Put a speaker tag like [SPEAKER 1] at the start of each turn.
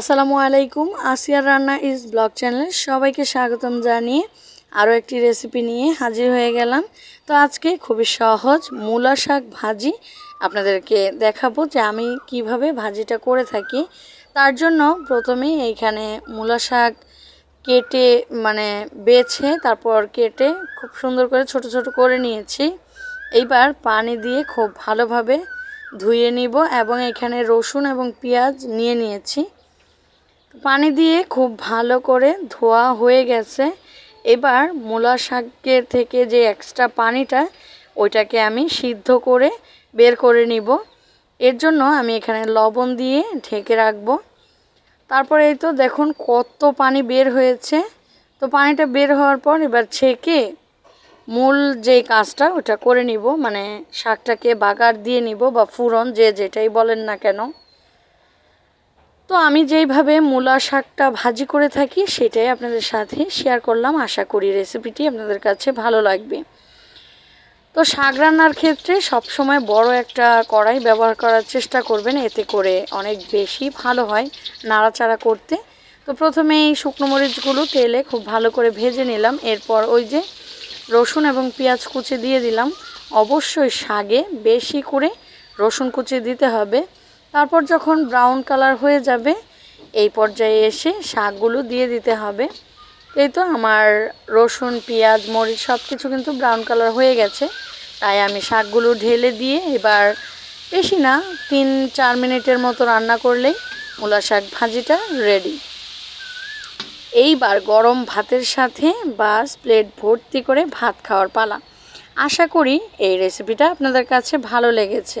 [SPEAKER 1] আসসালামু আলাইকুম। আসিয়ার রান্না ইজ ব্লগ চ্যানেলে সবাইকে স্বাগতম জানিয়ে আরও একটি রেসিপি নিয়ে হাজির হয়ে গেলাম। তো আজকে খুবই সহজ মূলা শাক ভাজি আপনাদেরকে দেখাবো যে আমি কীভাবে ভাজিটা করে থাকি। তার জন্য প্রথমেই এইখানে মূলা শাক কেটে মানে বেছে, তারপর কেটে খুব সুন্দর করে ছোট ছোট করে নিয়েছি। এইবার পানি দিয়ে খুব ভালোভাবে ধুয়ে নিব এবং এখানে রসুন এবং পেঁয়াজ নিয়ে নিয়েছি। পানি দিয়ে খুব ভালো করে ধোয়া হয়ে গেছে। এবার মূলা শাকের থেকে যে এক্সট্রা পানিটা, ওইটাকে আমি সিদ্ধ করে বের করে নিব। এর জন্য আমি এখানে লবণ দিয়ে ঢেকে রাখব। তারপরে এই তো দেখুন কত পানি বের হয়েছে। তো পানিটা বের হওয়ার পর এবার ছেঁকে মূল যে কাজটা, ওটা করে নিব। মানে শাকটাকে বাগার দিয়ে নিব বা ফুরন যে যেটাই বলেন না কেন। তো আমি যেইভাবে মূলা শাকটা ভাজি করে থাকি, সেটাই আপনাদের সাথে শেয়ার করলাম। আশা করি রেসিপিটি আপনাদের কাছে ভালো লাগবে। তো শাক রান্নার ক্ষেত্রে সবসময় বড় একটা কড়াই ব্যবহার করার চেষ্টা করবেন। এতে করে অনেক বেশি ভালো হয় নাড়াচাড়া করতে। তো প্রথমে এই শুকনো মরিচগুলো তেলে খুব ভালো করে ভেজে নিলাম। এরপর ওই যে রসুন এবং পেঁয়াজ কুচি দিয়ে দিলাম। অবশ্যই শাগে বেশি করে রসুন কুচি দিতে হবে। তারপর যখন ব্রাউন কালার হয়ে যাবে, এই পর্যায়ে এসে শাকগুলো দিয়ে দিতে হবে। এই তো আমার রসুন, পেঁয়াজ, মরিচ সব কিছু কিন্তু ব্রাউন কালার হয়ে গেছে। তাই আমি শাকগুলো ঢেলে দিয়ে এবার বেশি না, তিন, চার মিনিটের মতো রান্না করলেই মূলা শাক ভাজিটা রেডি এইবার গরম ভাতের সাথে বাস প্লেট ভর্তি করে ভাত খাওয়ার পালা। আশা করি এই রেসিপিটা আপনাদের কাছে ভালো লেগেছে।